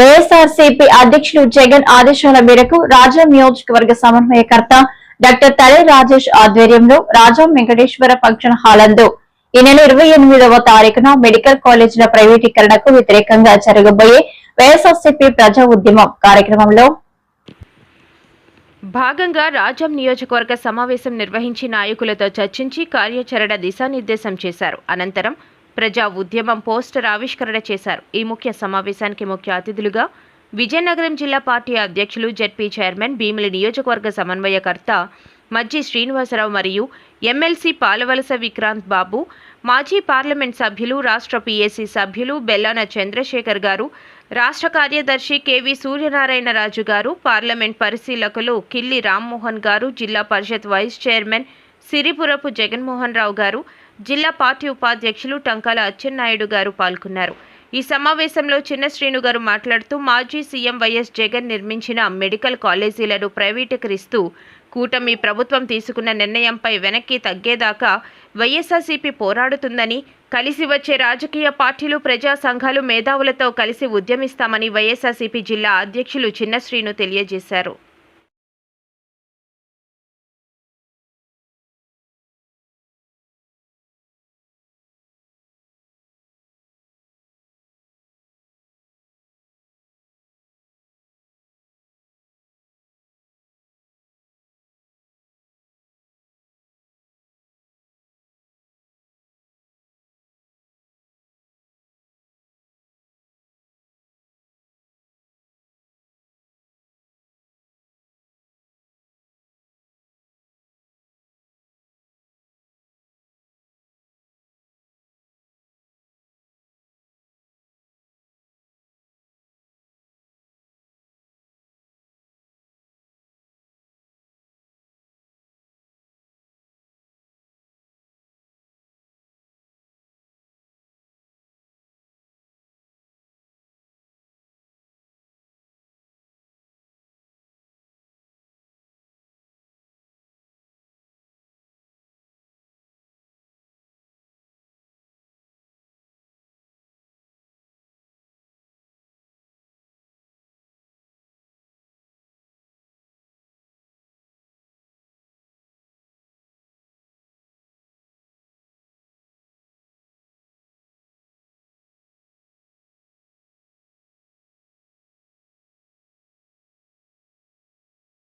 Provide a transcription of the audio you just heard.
వైఎస్ఆర్సీపీ అధ్యక్షుడు జగన్ ఆదేశాల మేరకు రాజా నియోజకవర్గ సమన్వయకర్త డాక్టర్ తలే రాజేష్ ఆధ్వర్యంలో రాజా వెంకటేశ్వర ఫంక్షన్ హాల్ అందు ఈ నెల ఇరవై ఎనిమిదవ తారీఖున మెడికల్ కాలేజీల ప్రైవేటీకరణకు వ్యతిరేకంగా జరగబోయే వైఎస్ఆర్సీపీ ప్రజా ఉద్యమం కార్యక్రమంలో భాగంగా రాజం నియోజకవర్గ సమావేశం నిర్వహించి నాయకులతో చర్చించి కార్యాచరణ దిశానిర్దేశం చేశారు. అనంతరం ప్రజా ఉద్యమం పోస్టర్ ఆవిష్కరణ చేశారు. ఈ ముఖ్య సమావేశానికి ముఖ్య అతిథులుగా విజయనగరం జిల్లా పార్టీ అధ్యక్షులు జెడ్పీ చైర్మన్ భీమిలి నియోజకవర్గ సమన్వయకర్త మజ్జి శ్రీనివాసరావు మరియు ఎమ్మెల్సీ పాలవలస విక్రాంత్ బాబు మాజీ పార్లమెంట్ సభ్యులు రాష్ట్ర పీఏసీ సభ్యులు బెల్లాన చంద్రశేఖర్ గారు రాష్ట్ర కార్యదర్శి కెవి సూర్యనారాయణ రాజు గారు పార్లమెంట్ పరిశీలకులు కిల్లి రామ్మోహన్ గారు జిల్లా పరిషత్ వైస్ చైర్మన్ సిరిపురపు జగన్మోహన్ రావు గారు జిల్లా పార్టీ ఉపాధ్యక్షులు టంకాల అచ్చెన్నాయుడు గారు పాల్గొన్నారు. ఈ సమావేశంలో చిన్న శ్రీను గారు మాట్లాడుతూ మాజీ సీఎం వైఎస్ జగన్ నిర్మించిన మెడికల్ కాలేజీలను ప్రైవేటీకరిస్తూ కూటమి ప్రభుత్వం తీసుకున్న నిర్ణయంపై వెనక్కి తగ్గేదాకా వైఎస్ఆర్సీపీ పోరాడుతుందని కలిసి వచ్చే రాజకీయ పార్టీలు ప్రజా సంఘాలు మేధావులతో కలిసి ఉద్యమిస్తామని వైఎస్ఆర్సీపీ జిల్లా అధ్యక్షులు చిన్న శ్రీను తెలియజేశారు.